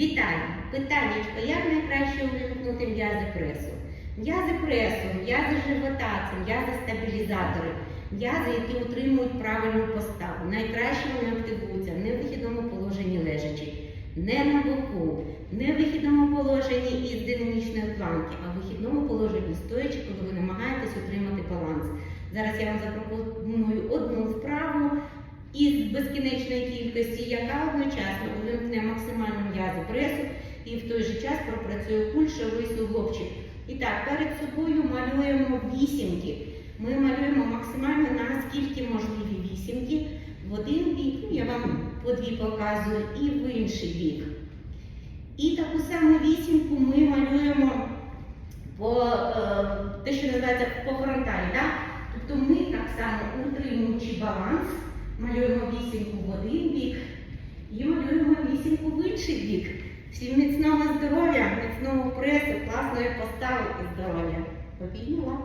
Вітаю! Питаннячко, як найкраще увімкнути м'язи пресу? М'язи пресу, м'язи живота, це м'язи стабілізатори, м'язи, які утримують правильну поставу. Найкраще вони активуються не в вихідному положенні лежачи, не на боку, не в вихідному положенні із динамічної планки, а в вихідному положенні стоячи, коли ви намагаєтесь утримати баланс. Зараз я вам запропоную одну вправу із безкінечної кількості, яка одночасно час пропрацює кульшовий суглобчик. І так, перед собою малюємо вісімки. Ми малюємо максимально наскільки можливі вісімки в один бік, ну, я вам по дві показую, і в інший бік. І таку саму вісімку ми малюємо по е, те, що називається по фронталі. Да? Тобто ми так само утримуючи баланс, малюємо вісімку в один бік і малюємо вісімку в інший бік. Всім міцного здоров'я, міцного пресу, класної постави і здоров'я. Попідняла.